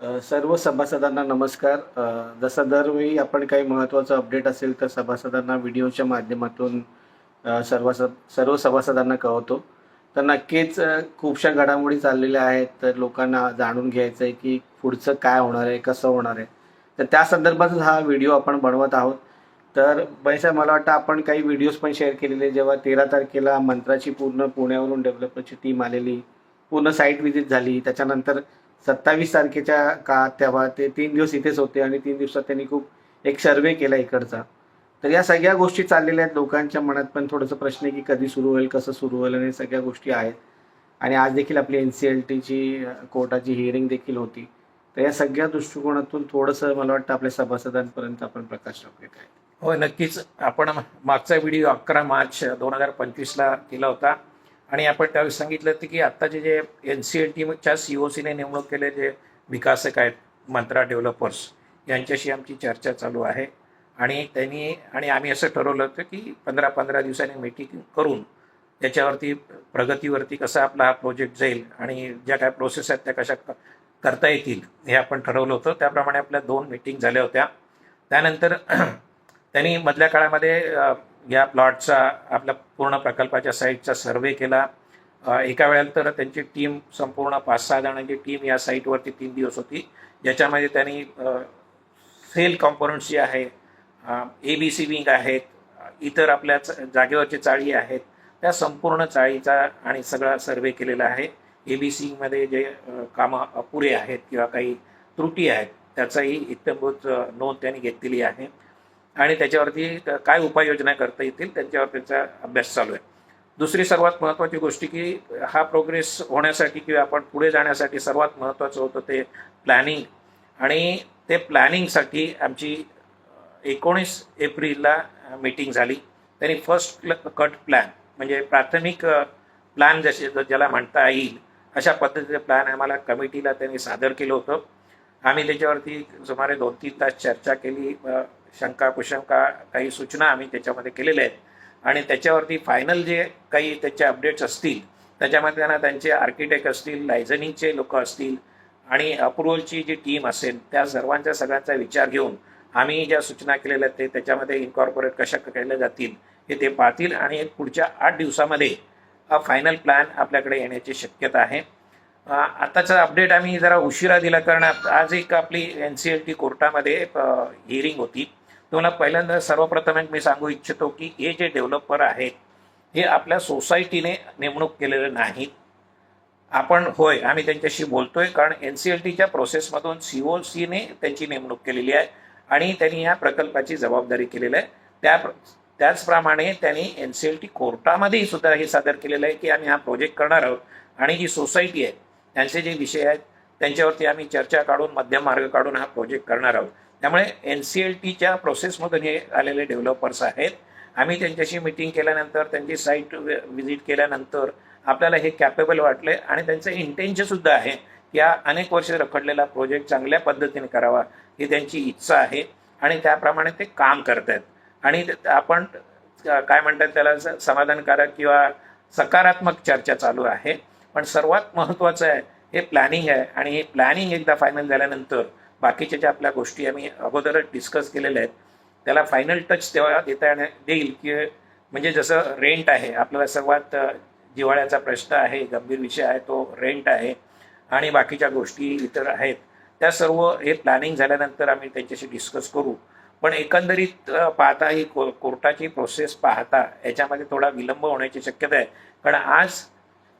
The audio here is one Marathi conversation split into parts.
सर्व सभासदांना नमस्कार. जसं दरवेळी आपण काही महत्त्वाचं अपडेट असेल तर सभासदांना व्हिडिओच्या माध्यमातून सर्व सर्व सभासदांना कळवतो. तर नक्कीच खूपशा घडामोडी चाललेल्या आहेत. तर लोकांना जाणून घ्यायचं आहे की पुढचं काय होणार आहे कसं होणार आहे. तर त्या संदर्भातच हा व्हिडिओ आपण बनवत आहोत. तर बरेचसा मला वाटतं आपण काही व्हिडिओज पण शेअर केलेले जेव्हा तेरा तारखेला मंत्राची पूर्ण पुण्यावरून डेव्हलपरची टीम आलेली पूर्ण साईट व्हिजिट झाली त्याच्यानंतर सत्तावीस तारखेच्या का तेव्हा ते तीन दिवस इथेच होते आणि तीन दिवसात त्यांनी खूप एक सर्वे केला इकडचा. तर या सगळ्या गोष्टी चाललेल्या आहेत लोकांच्या मनात पण थोडंसं प्रश्न आहे की कधी सुरू होईल कसं सुरू होईल आणि सगळ्या गोष्टी आहेत. आणि आज देखील आपली एन सी एल टीची कोर्टाची हिअरिंग देखील होती. तर या सगळ्या दृष्टिकोनातून थोडंसं मला वाटतं आपल्या सभासदांपर्यंत आपण प्रकाश टाकूया काय हो, नक्कीच. आपण मागचा व्हिडिओ अकरा मार्च दोन हजार पंचवीसला केला होता. आणि आपण त्यावेळी सांगितलं होतं की आत्ताचे जे एन सी एल टीच्या सी ओ सीने नेमणूक केले जे विकासक आहेत मंत्रा डेव्हलपर्स यांच्याशी आमची चर्चा चालू आहे. आणि त्यांनी आणि आम्ही असं ठरवलं होतं की पंधरा पंधरा दिवसांनी मीटिंग करून त्याच्यावरती प्रगतीवरती कसा आपला हा प्रोजेक्ट जाईल आणि ज्या काय प्रोसेस आहेत त्या कशा करता येतील हे आपण ठरवलं होतं. त्याप्रमाणे आपल्या दोन मीटिंग झाल्या होत्या. त्यानंतर त्यांनी मधल्या काळामध्ये या प्लॉटचा आपल्या पूर्ण प्रकल्पाच्या साईटचा सर्वे केला. एका वेळेला तर त्यांची टीम संपूर्ण पाच सहा जणांची टीम या साईटवरती तीन दिवस होती. ज्याच्यामध्ये त्यांनी सेल कॉम्पोनंट्स जे आहे ए बी सी विंग आहेत इतर आपल्या च- जागेवरची चाळी आहेत त्या संपूर्ण चाळीचा आणि सगळा सर्वे केलेला आहे. ए बी सीमध्ये जे कामं अपुरे आहेत किंवा काही त्रुटी आहेत त्याचाही इत्यंभूत नोंद त्यांनी घेतलेली आहे. आणि त्याच्यावरती काय उपाययोजना करता येतील त्यांच्यावर त्याचा अभ्यास चालू आहे. दुसरी सर्वात महत्त्वाची गोष्ट की हा प्रोग्रेस होण्यासाठी किंवा आपण पुढे जाण्यासाठी सर्वात महत्त्वाचं होतं ते प्लॅनिंग. आणि ते प्लॅनिंगसाठी आमची एकोणीस एप्रिलला मीटिंग झाली. त्यांनी फर्स्ट कट प्लॅन म्हणजे प्राथमिक प्लॅन जसे ज्याला म्हणता येईल अशा पद्धतीचे प्लॅन आम्हाला कमिटीला त्यांनी सादर केलं होतं. आम्ही त्याच्यावरती सुमारे दोन तीन तास चर्चा केली. शंका कुशंका काही सूचना आम्ही त्याच्यामध्ये केलेल्या आहेत. आणि त्याच्यावरती फायनल जे काही त्याचे अपडेट्स असतील त्याच्यामध्ये त्यांना त्यांचे आर्किटेक्ट असतील लायझनिंगचे लोक असतील आणि अप्रुव्हलची जी टीम असेल त्या सर्वांच्या सगळ्यांचा विचार घेऊन आम्ही ज्या सूचना केलेल्या आहेत ते त्याच्यामध्ये इन्कॉर्पोरेट कशा केल्या जातील हे ते पाहतील. आणि पुढच्या आठ दिवसामध्ये हा फायनल प्लॅन आपल्याकडे येण्याची शक्यता आहे. आताचा अपडेट आम्ही जरा उशिरा दिला कारण आज एक आपली एन सी एल टी कोर्टामध्ये हिअरिंग होती. तुम्हाला पहिल्यांदा सर्वप्रथम एक मी सांगू इच्छितो की हे जे डेव्हलपर आहेत हे आपल्या सोसायटीने नेमणूक केलेले नाहीत. आपण होय आम्ही त्यांच्याशी बोलतोय कारण एन सी एल टीच्या प्रोसेसमधून सी ओ सीने त्यांची नेमणूक केलेली आहे आणि त्यांनी या प्रकल्पाची जबाबदारी केलेली आहे. त्या त्याचप्रमाणे त्यांनी एन सी एल टी कोर्टामध्येही सुद्धा हे सादर केलेलं आहे की आम्ही हा प्रोजेक्ट करणार आहोत आणि जी सोसायटी आहे त्यांचे जे विषय आहेत त्यांच्यावरती आम्ही चर्चा काढून मध्यम मार्ग काढून हा प्रोजेक्ट करणार आहोत. त्यामुळे एन सी एल टीच्या प्रोसेसमधून हे आलेले डेव्हलपर्स आहेत. आम्ही त्यांच्याशी मिटिंग केल्यानंतर त्यांची साईट व्हिजिट केल्यानंतर आपल्याला हे कॅपेबल वाटले आणि त्यांचं इंटेन्शन सुद्धा आहे की हा अनेक वर्ष रखडलेला प्रोजेक्ट चांगल्या पद्धतीने करावा ही त्यांची इच्छा आहे आणि त्याप्रमाणे ते काम करत आहेत आणि आपण काय म्हणतात त्याला समाधानकारक किंवा सकारात्मक चर्चा चालू आहे. पण सर्वात महत्त्वाचं आहे हे प्लॅनिंग आहे आणि हे प्लॅनिंग एकदा फायनल झाल्यानंतर बाकीच्या ज्या आपल्या गोष्टी आम्ही अगोदरच डिस्कस केलेल्या आहेत त्याला फायनल टच तेव्हा देता येण्या देईल की म्हणजे जसं रेंट आहे आपल्याला सर्वात जिव्हाळ्याचा प्रश्न आहे गंभीर विषय आहे तो रेंट आहे आणि बाकीच्या गोष्टी इतर आहेत. त्या सर्व हे प्लॅनिंग झाल्यानंतर आम्ही त्यांच्याशी डिस्कस करू. पण एकंदरीत पाहता ही को- कोर्टाची प्रोसेस पाहता याच्यामध्ये थोडा विलंब होण्याची शक्यता आहे. कारण आज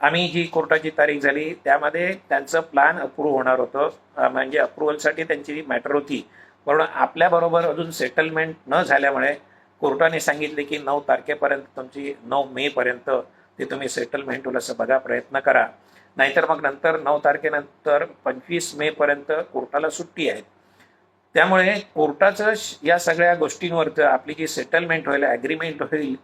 आम्ही जी कोर्टाची तारीख झाली. त्यामध्ये त्यांचं प्लॅन अप्रूव्ह होणार होतं. म्हणजे अप्रुव्हलसाठी त्यांची मॅटर होती. म्हणून आपल्याबरोबर अजून सेटलमेंट न झाल्यामुळे कोर्टाने सांगितले की नऊ तारखेपर्यंत तुमची नऊ मेपर्यंत ते तुम्ही सेटलमेंट होईल असं बघा प्रयत्न करा. नाहीतर मग नंतर नऊ तारखेनंतर पंचवीस मेपर्यंत कोर्टाला सुट्टी आहे. त्यामुळे कोर्टाचं या सगळ्या गोष्टींवरती आपली जी सेटलमेंट होईल ॲग्रीमेंट होईल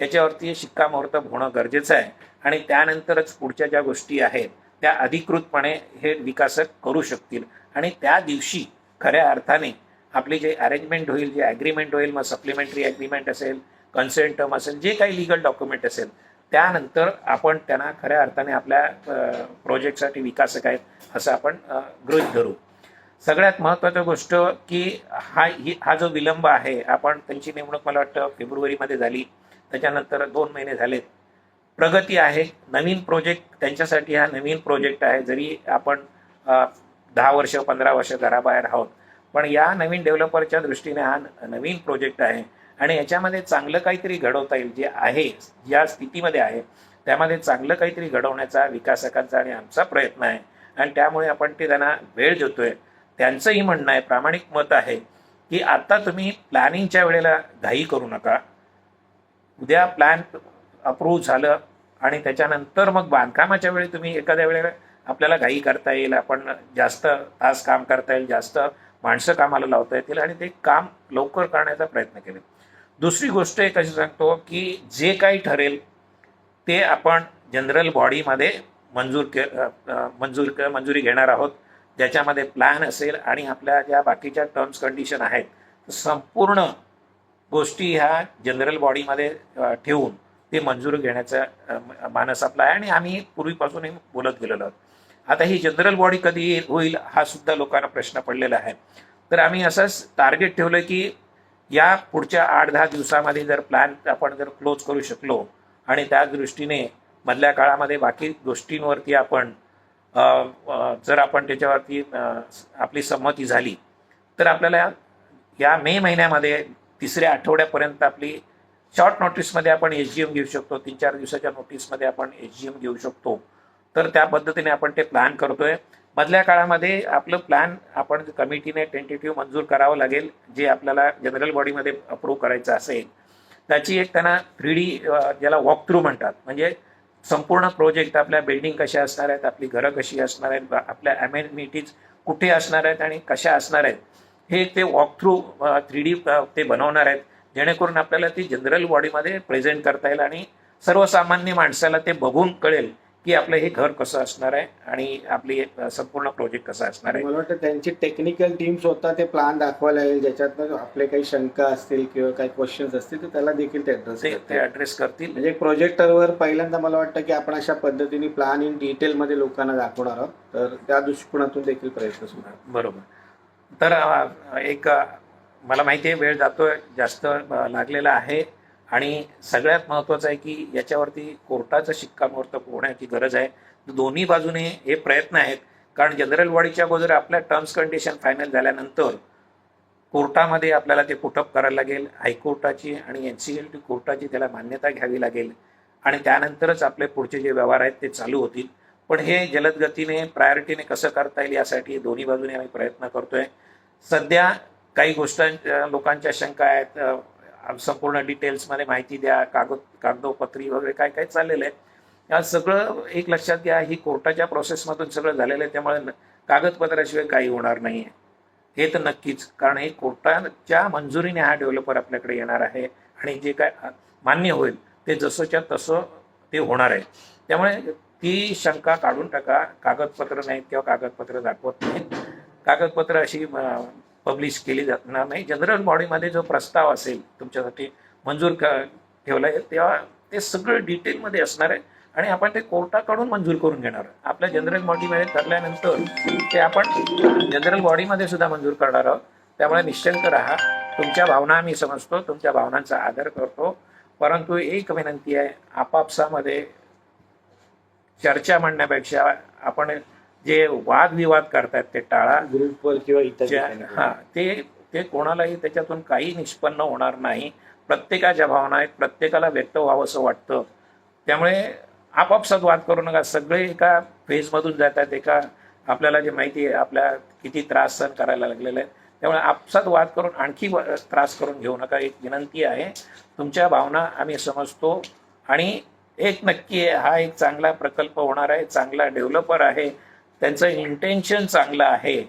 याच्यावरती शिक्कामोर्तब होणं गरजेचं आहे. आणि त्यानंतरच पुढच्या ज्या गोष्टी आहेत त्या अधिकृतपणे हे विकासक करू शकतील. आणि त्या दिवशी खऱ्या अर्थाने आपली जे अरेंजमेंट होईल जे ॲग्रीमेंट होईल मग सप्लिमेंटरी ॲग्रीमेंट असेल कन्सेंट टर्म असेल जे काही लिगल डॉक्युमेंट असेल त्यानंतर आपण त्यांना खऱ्या अर्थाने आपल्या प्रोजेक्टसाठी विकासक आहेत असं आपण गृहित गृहीत धरू. सगळ्यात महत्त्वाची गोष्ट की हा ही हा जो विलंब आहे आपण त्यांची नेमणूक मला वाटतं फेब्रुवारीमध्ये झाली. त्याच्यानंतर दोन महिने झालेत. प्रगती आहे. नवीन प्रोजेक्ट त्यांच्यासाठी हा नवीन प्रोजेक्ट आहे. जरी आपण दहा वर्ष पंधरा वर्ष घराबाहेर आहोत पण या नवीन डेव्हलपरच्या दृष्टीने हा नवीन प्रोजेक्ट आहे. आणि याच्यामध्ये चांगलं काहीतरी घडवता येईल जे आहे ज्या स्थितीमध्ये आहे त्यामध्ये चांगलं काहीतरी घडवण्याचा विकासकांचा आणि आमचा प्रयत्न आहे. आणि त्यामुळे आपण ते त्यांना वेळ देतोय. त्यांचंही म्हणणं आहे प्रामाणिक मत आहे की आता तुम्ही प्लॅनिंगच्या वेळेला घाई करू नका. उद्या प्लॅन अप्रूव्ह झालं आणि त्याच्यानंतर मग बांधकामाच्या वेळी तुम्ही एखाद्या वेळेला आपल्याला घाई करता येईल आपण जास्त तास काम करता येईल जास्त माणसं कामाला लावता येतील आणि ते काम लवकर करण्याचा प्रयत्न केले. दुसरी गोष्ट एक अशी सांगतो की जे काही ठरेल ते आपण जनरल बॉडीमध्ये मंजूर के मंजूर मंजुरी घेणार आहोत. ज्याच्यामध्ये प्लॅन असेल आणि आपल्या ज्या बाकीच्या टर्म्स कंडिशन आहेत संपूर्ण गोष्टी ह्या जनरल बॉडीमध्ये ठेवून ते मंजूर घेण्याचा मानस आपला आहे. आणि आम्ही पूर्वीपासूनही बोलत गेलेलो आहोत. आता ही जनरल बॉडी कधी होईल हा सुद्धा लोकांना प्रश्न पडलेला आहे. तर आम्ही असंच टार्गेट ठेवलं की या पुढच्या आठ दहा दिवसामध्ये जर प्लॅन आपण जर क्लोज करू शकलो आणि त्या दृष्टीने मधल्या काळामध्ये बाकी गोष्टींवरती आपण जर आपण त्याच्यावरती आपली संमती झाली तर आपल्याला या मे महिन्यामध्ये तिसऱ्या आठवड्यापर्यंत आपली शॉर्ट नोटीसमध्ये आपण एच जी एम घेऊ शकतो. तीन चार दिवसाच्या नोटीसमध्ये आपण एच जी एम घेऊ शकतो. तर त्या पद्धतीने आपण ते प्लॅन करतोय. मधल्या काळामध्ये आपलं प्लॅन आपण कमिटीने टेंटेटिव्ह मंजूर करावं लागेल जे आपल्याला जनरल बॉडीमध्ये अप्रूव्ह करायचं असेल. त्याची एक त्यांना थ्री डी ज्याला वॉक थ्रू म्हणतात. म्हणजे संपूर्ण प्रोजेक्ट आपल्या बिल्डिंग कशा असणार आहेत आपली घरं कशी असणार आहेत आपल्या अमेनिटीज कुठे असणार आहेत आणि कशा असणार आहेत. हे ते वॉक थ्रू थ्री डी ते बनवणार आहेत. जेणेकरून आपल्याला ती जनरल बॉडीमध्ये प्रेझेंट करता येईल आणि सर्वसामान्य माणसाला ते बघून कळेल की आपलं हे घर कसं असणार आहे आणि आपली संपूर्ण प्रोजेक्ट कसा असणार आहे. मला वाटतं त्यांची टेक्निकल टीम स्वतः ते प्लान दाखवायला येईल ज्याच्यात आपले काही शंका असतील किंवा काही क्वेश्चन्स असतील तर त्याला देखील ते ऍड्रेस ते ऍड्रेस करतील. म्हणजे प्रोजेक्टरवर पहिल्यांदा मला वाटतं की आपण अशा पद्धतीने प्लान इन डिटेलमध्ये लोकांना दाखवणार आहोत. तर त्या दृष्टिकोनातून देखील प्रयत्न आहेत. बरोबर. तर एक मला माहिती आहे वेळ जातो जास्त लागलेला आहे. आणि सगळ्यात महत्त्वाचं आहे की याच्यावरती कोर्टाचं शिक्कामोर्तब होण्याची गरज आहे. दोन्ही बाजूने हे प्रयत्न आहेत. कारण जनरल बॉडीच्या अगोदर आपल्या टर्म्स कंडिशन फायनल झाल्यानंतर कोर्टामध्ये आपल्याला ते पुटअप करायला लागेल. हायकोर्टाची आणि एन सी एल टी कोर्टाची त्याला मान्यता घ्यावी लागेल. आणि त्यानंतरच आपले पुढचे जे व्यवहार आहेत ते चालू होतील. पण हे जलदगतीने प्रायोरिटीने कसं करता येईल यासाठी दोन्ही बाजूने आम्ही प्रयत्न करतोय. सध्या काही गोष्टांच्या लोकांच्या शंका आहेत. संपूर्ण डिटेल्समध्ये माहिती द्या कागद कागदोपत्री वगैरे काय काय चाललेलं आहे. या सगळं एक लक्षात घ्या ही कोर्टाच्या प्रोसेसमधून सगळं झालेलं आहे. त्यामुळे कागदपत्राशिवाय काही होणार नाही आहे. हे तर नक्कीच कारण हे कोर्टाच्या मंजुरीने हा डेव्हलपर आपल्याकडे येणार आहे. आणि जे काय मान्य होईल ते जसंच्या तसं ते होणार आहे. त्यामुळे ती शंका काढून टाका. कागदपत्र नाहीत किंवा कागदपत्र दाखवत नाहीत. कागदपत्र अशी पब्लिश केली जाणार नाही. जनरल बॉडीमध्ये जो प्रस्ताव असेल तुमच्यासाठी मंजूर क ठेवला आहे तेव्हा ते सगळं डिटेलमध्ये असणार आहे आणि आपण ते कोर्टाकडून मंजूर करून घेणार आपल्या जनरल बॉडीमध्ये ठरल्यानंतर ते आपण जनरल बॉडीमध्ये सुद्धा मंजूर करणार आहोत. त्यामुळे निश्चिंत राहा. तुमच्या भावना आम्ही समजतो तुमच्या भावनांचा आदर करतो. परंतु एक विनंती आहे आपापसामध्ये चर्चा म्हणण्यापेक्षा आपण जे वादविवाद करतायत ते टाळा. ग्रुपवर किंवा इतर. हा ते ते कोणालाही त्याच्यातून काही निष्पन्न होणार नाही. प्रत्येकाच्या भावना आहेत प्रत्येकाला व्यक्त व्हावं असं वाटतं. त्यामुळे आपापसात वाद करू नका. सगळे एका फेजमधून जातात एका आपल्याला जे माहिती आहे आपल्या किती त्रास सहन करायला लागलेला आहे त्यामुळे आपसात वाद करून आणखी त्रास करून घेऊ नका. एक विनंती आहे तुमच्या भावना आम्ही समजतो. आणि एक नक्की आहे हा एक चांगला प्रकल्प होणार आहे चांगला डेव्हलपर आहे. त्यांचं इंटेन्शन चांगलं आहे.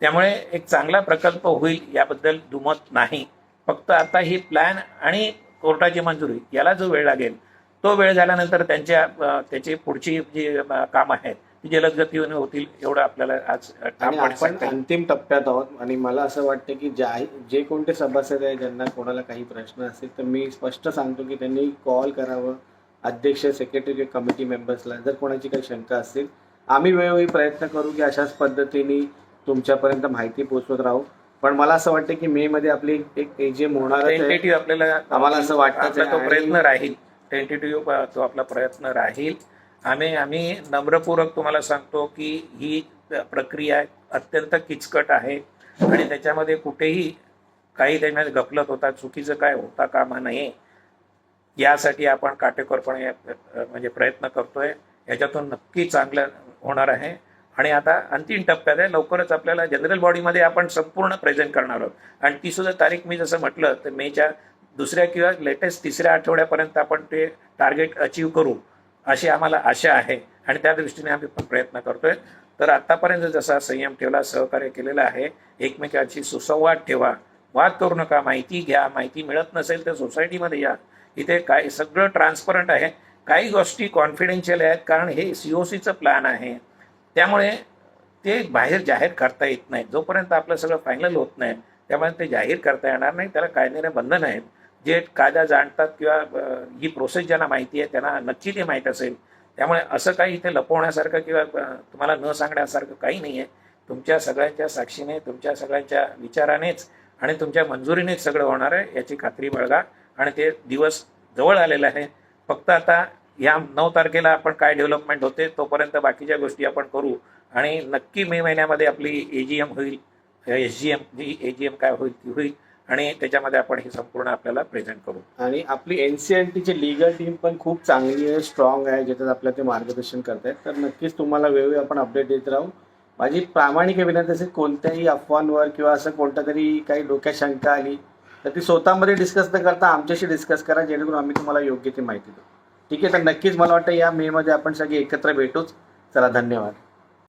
त्यामुळे एक चांगला प्रकल्प होईल याबद्दल दुमत नाही. फक्त आता ही प्लॅन आणि कोर्टाची मंजुरी याला जो वेळ लागेल तो वेळ झाल्यानंतर त्यांच्या त्याची पुढची जी कामं आहेत ती जलद गतीने होतील एवढं आपल्याला आज आपण. अंतिम टप्प्यात आहोत आणि मला असं वाटतं की ज्या जे कोणते सभासद आहे ज्यांना कोणाला काही प्रश्न असतील तर मी स्पष्ट सांगतो की त्यांनी कॉल करावं. अध्यक्ष सेक्रेटरी कमिटी मेंबर्सला जर कोणाची काही शंका असतील आम्ही वेळोवेळी प्रयत्न करू की अशाच पद्धतीने तुमच्यापर्यंत माहिती पोहोचवत राहू. पण मला असं वाटतं की मे मध्ये आपली एक एजीएम होणार आपल्याला आम्हाला असं आपला तो. प्रयत्न राहील. टेंटेटिव्ह तो आपला प्रयत्न राहील. आम्ही आम्ही नम्रपूर्वक तुम्हाला सांगतो की ही प्रक्रिया अत्यंत किचकट आहे. आणि त्याच्यामध्ये कुठेही काही त्याच्यामध्ये गफलत होता चुकीचं काय होता कामा नये. यासाठी आपण काटेकोरपणे म्हणजे प्रयत्न करतोय. याच्यातून नक्की चांगलं होणार आहे. आणि आता अंतिम टप्प्यात आहे. लवकरच आपल्याला जनरल बॉडीमध्ये आपण संपूर्ण प्रेझेंट करणार आहोत. आणि ती सुद्धा तारीख मी जसं म्हटलं तर मेच्या दुसऱ्या किंवा लेटेस्ट तिसऱ्या आठवड्यापर्यंत आपण ते टार्गेट अचीव करू अशी आम्हाला आशा आहे. आणि त्या दृष्टीने आम्ही पण प्रयत्न करतोय. तर आतापर्यंत जसा संयम ठेवला सहकार्य केलेलं आहे एकमेकांशी सुसंवाद ठेवा. वाद करू नका. माहिती घ्या. माहिती मिळत नसेल तर सोसायटीमध्ये या. इथे काय सगळं ट्रान्सपरंट आहे. काही गोष्टी कॉन्फिडेन्शियल आहेत कारण हे सी ओ सीचं प्लॅन आहे. त्यामुळे ते बाहेर जाहीर करता येत नाही जोपर्यंत आपलं सगळं फायनल होत नाही त्यामुळे ते जाहीर करता येणार नाही त्याला कायद्याने बंधन आहेत जे कायदा जाणतात किंवा ही प्रोसेस ज्यांना माहिती आहे त्यांना नक्की ते माहीत असेल. त्यामुळे असं काही इथे लपवण्यासारखं किंवा तुम्हाला न सांगण्यासारखं काही नाही आहे तुमच्या सगळ्यांच्या साक्षीने तुमच्या सगळ्यांच्या विचारानेच आणि तुमच्या मंजुरीनेच सगळं होणार आहे याची खात्री बाळगा. आणि ते दिवस जवळ आलेलं आहे. फक्त आता या नऊ तारखेला आपण काय डेव्हलपमेंट होते तोपर्यंत बाकीच्या गोष्टी आपण करू. आणि नक्की मे महिन्यामध्ये आपली ए जी एम होईल. S G M G A G M काय होईल ती होईल. आणि त्याच्यामध्ये आपण हे संपूर्ण आपल्याला प्रेझेंट करू. आणि आपली एन सी एन टीची लिगल टीम पण खूप चांगली आहे स्ट्रॉंग आहे ज्याच्यात आपल्याला ते मार्गदर्शन करतायत. तर नक्कीच तुम्हाला वेळोवेळी आपण अपडेट देत राहू. माझी प्रामाणिक विनंती असेल कोणत्याही अफवांवर किंवा असं कोणतं तरी काही डोक्यात शंका आली तर ती स्वतःमध्ये डिस्कस न करता आमच्याशी डिस्कस करा जेणेकरून आम्ही तुम्हाला योग्य ती माहिती देऊ. ठीक आहे? तर नक्कीच मला वाटतं या मेमध्ये आपण सगळे एकत्र भेटूच. चला धन्यवाद.